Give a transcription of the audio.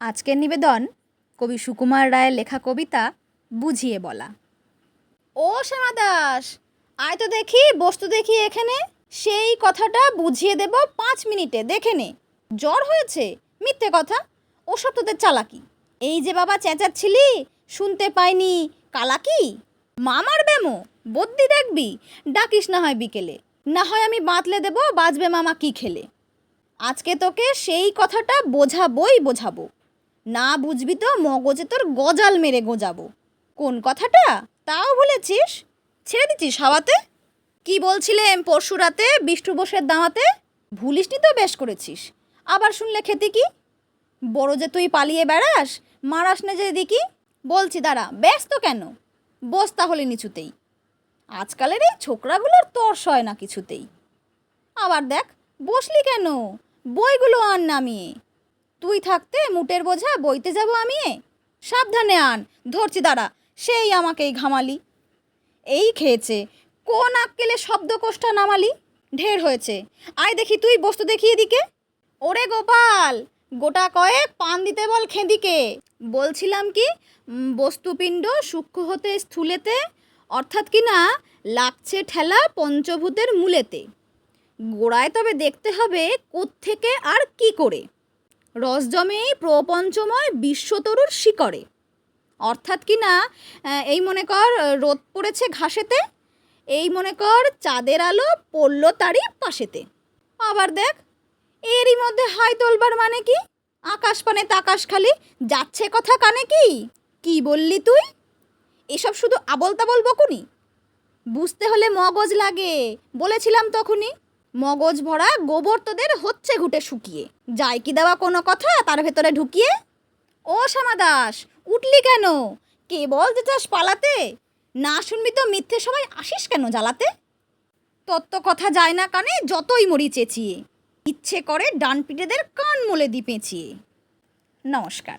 আজকের নিবেদন, কবি সুকুমার রায়ের লেখা কবিতা, বুঝিয়ে বলা। ও শ্যামা দাস, আয় তো দেখি বস্তু দেখি এখানে। সেই কথাটা বুঝিয়ে দেব পাঁচ মিনিটে, দেখে নে। জ্বর হয়েছে, মিথ্যে কথা, ওসব তোদের চালাকি। এই যে বাবা চেঁচাচ্ছিলি, শুনতে পাইনি, কালাকি? মামার ব্যামো বদ্যি দেখবি, ডাকিস না হয় বিকেলে। না হয় আমি বাতলে দেবো, বাজবে মামা কি খেলে। আজকে তোকে সেই কথাটা বোঝাবই বোঝাবো। না বুঝবি তো মগজে তোর গজাল মেরে গোজাবো। কোন কথাটা? তাও বলেছিস ছেড়ে দিচ্ছিস হাওয়াতে? কি বলছিলেন পরশু রাতে বিষ্ণু বোসের দামাতে ভুলিসনি তো বেশ করেছিস। আবার শুনলে খেতে কি? বড় যে তুই পালিয়ে বেড়াস, মারাস না যে দিকি বলছি দাঁড়া, ব্যস্ত কেন? বস তাহলে নিচুতেই। আজকালের এই ছোকরাগুলোর তর্স হয় না কিছুতেই। আবার দেখ, বসলি কেন? বইগুলো আন নামিয়ে তুই থাকতে মুটের বোঝা বইতে যাব আমি? সাবধানে আন, ধরছি দাঁড়া, সেই আমাকেই ঘামালি। এই খেয়েছে, কোন আক্কেলে শব্দকোষ্টা নামালি? ঢের হয়েছে, আয় দেখি তুই বস্তু দেখি এদিকে। ওরে গোপাল, গোটা কয়েক পান দিতে বল খেঁদিকে। বলছিলাম কি বস্তুপিণ্ড সূক্ষ্ম হতে স্থূলেতে, অর্থাৎ কি না, লাগছে ঠেলা পঞ্চভূতের মূলেতে। গোড়ায় তবে দেখতে হবে কোত্থেকে আর কি করে। রস জমে প্রপঞ্চময় বিশ্বতরুর শিকড়ে। অর্থাৎ কি না এই মনে কর, রোদ পড়েছে ঘাসেতে, এই মনে কর, চাঁদের আলো পড়ল তারই পাশেতে। আবার দেখ, এরই মধ্যে হাই তোলবার মানে কি? আকাশ পানে তাকাশ খালি, যাচ্ছে কথা কানে কি? কি বললি তুই? এসব শুধু আবল তাবল বকুনি? বুঝতে হলে মগজ লাগে, বলেছিলাম তখনই। মগজ ভরা গোবর তোদের হচ্ছে ঘুটে শুকিয়ে। যায় কি দেওয়া কোনো কথা তার ভেতরে ঢুকিয়ে? ও শ্যামা দাস, উঠলি কেন? কে বল যে চাস পালাতে? না শুনবি তো মিথ্যে সবাই আসিস কেন জ্বালাতে? তত্ত্ব কথা যায় না কানে, যতই মরি চেঁচিয়ে। ইচ্ছে করে ডান পিঠেদের কান মোলে দি পেঁচিয়ে। নমস্কার।